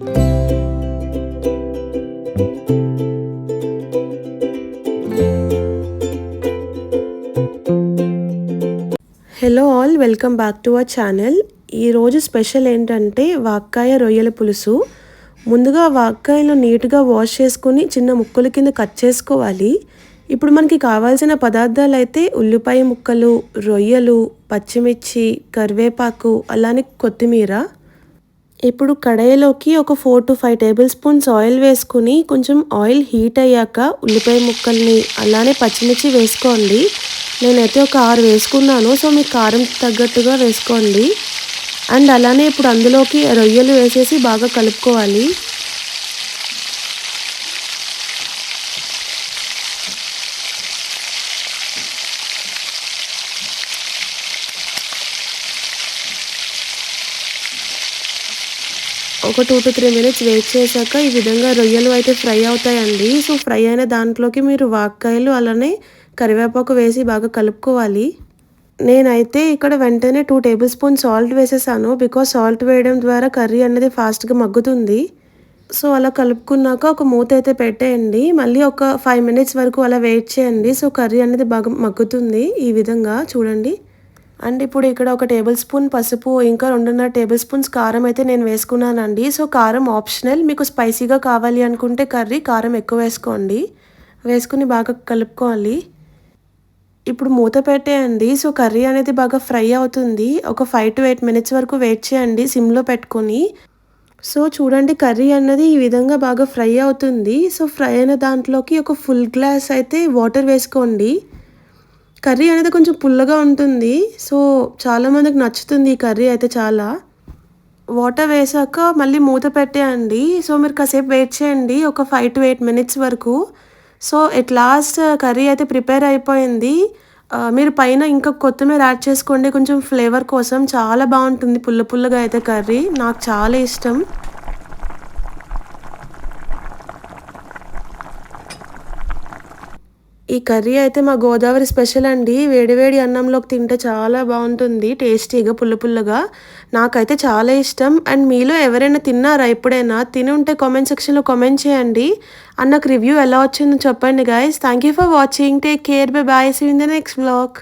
Hello all welcome back to our channel ఈరోజు special ఏంటంటే వాక్కాయ రొయ్యల పులుసు. ముందుగా వాక్కాయలు నీట్గా వాష్ చేసుకుని చిన్న ముక్కల కింద కట్ చేసుకోవాలి. ఇప్పుడు మనకి కావాల్సిన పదార్థాలు అయితే ఉల్లిపాయ ముక్కలు రొయ్యలు పచ్చిమిర్చి కరివేపాకు అలానే కొత్తిమీర ఇప్పుడు కడాయిలోకి ఒక four to five tablespoons oil వేసుకుని కొంచెం ఆయిల్ హీట్ అయ్యాక ఉల్లిపాయ ముక్కల్ని అలానే పచ్చిమిర్చి వేసుకోండి. నేనైతే ఒక ఆరు వేసుకున్నాను సో మీ కారం తగ్గట్టుగా వేసుకోండి. అండ్ అలానే ఇప్పుడు అందులోకి రొయ్యలు వేసేసి బాగా కలుపుకోవాలి. ఒక two to three minutes wait చేశాక ఈ విధంగా రొయ్యలు అయితే ఫ్రై అవుతాయండి. సో ఫ్రై అయిన దాంట్లోకి మీరు వాక్కాయలు అలానే కరివేపాకు వేసి బాగా కలుపుకోవాలి. నేనైతే ఇక్కడ వెంటనే టూ టేబుల్ స్పూన్ సాల్ట్ వేసేసాను బికాస్ సాల్ట్ వేయడం ద్వారా కర్రీ అనేది ఫాస్ట్గా మగ్గుతుంది. సో అలా కలుపుకున్నాక ఒక మూత అయితే పెట్టేయండి. మళ్ళీ ఒక ఫైవ్ మినిట్స్ వరకు అలా వెయిట్ చేయండి. సో కర్రీ అనేది బాగా మగ్గుతుంది ఈ విధంగా చూడండి. అండ్ ఇప్పుడు ఇక్కడ ఒక టేబుల్ స్పూన్ పసుపు ఇంకా రెండున్నర టేబుల్ స్పూన్స్ కారం అయితే నేను వేసుకున్నానండి. సో కారం ఆప్షనల్. మీకు స్పైసీగా కావాలి అనుకుంటే కర్రీ కారం ఎక్కువ వేసుకోండి. వేసుకుని బాగా కలుపుకోవాలి. ఇప్పుడు మూత పెట్టేయండి. సో కర్రీ అనేది బాగా ఫ్రై అవుతుంది. ఒక ఫైవ్ టు ఎయిట్ మినిట్స్ వరకు వెయిట్ చేయండి సిమ్లో పెట్టుకొని. సో చూడండి కర్రీ అన్నది ఈ విధంగా బాగా ఫ్రై అవుతుంది. సో ఫ్రై అయిన దాంట్లోకి ఒక ఫుల్ గ్లాస్ అయితే వాటర్ వేసుకోండి. కర్రీ అనేది కొంచెం పుల్లగా ఉంటుంది. సో చాలామందికి నచ్చుతుంది ఈ కర్రీ అయితే చాలా. వాటర్ వేసాక మళ్ళీ మూత పెట్టేయండి. సో మీరు కాసేపు వెయిట్ చేయండి. ఒక ఫైవ్ టు ఎయిట్ మినిట్స్ వరకు. సో ఎట్ లాస్ట్ కర్రీ అయితే ప్రిపేర్ అయిపోయింది. మీరు పైన ఇంకా కొత్తిమీర యాడ్ చేసుకోండి. కొంచెం ఫ్లేవర్ కోసం చాలా బాగుంటుంది. పుల్ల పుల్లగా అయితే కర్రీ. నాకు చాలా ఇష్టం. ఈ కర్రీ అయితే మా గోదావరి స్పెషల్ అండి. వేడివేడి అన్నంలోకి తింటే చాలా బాగుంటుంది టేస్టీగా పుల్ల పుల్లగా. నాకైతే చాలా ఇష్టం. అండ్ మీలో ఎవరైనా తిన్నారా ఎప్పుడైనా? తిని ఉంటే కామెంట్ సెక్షన్లో కామెంట్ చేయండి. అండ్ నాకు రివ్యూ ఎలా వచ్చిందో చెప్పండి guys thank you for watching take care bye bye see in the next blog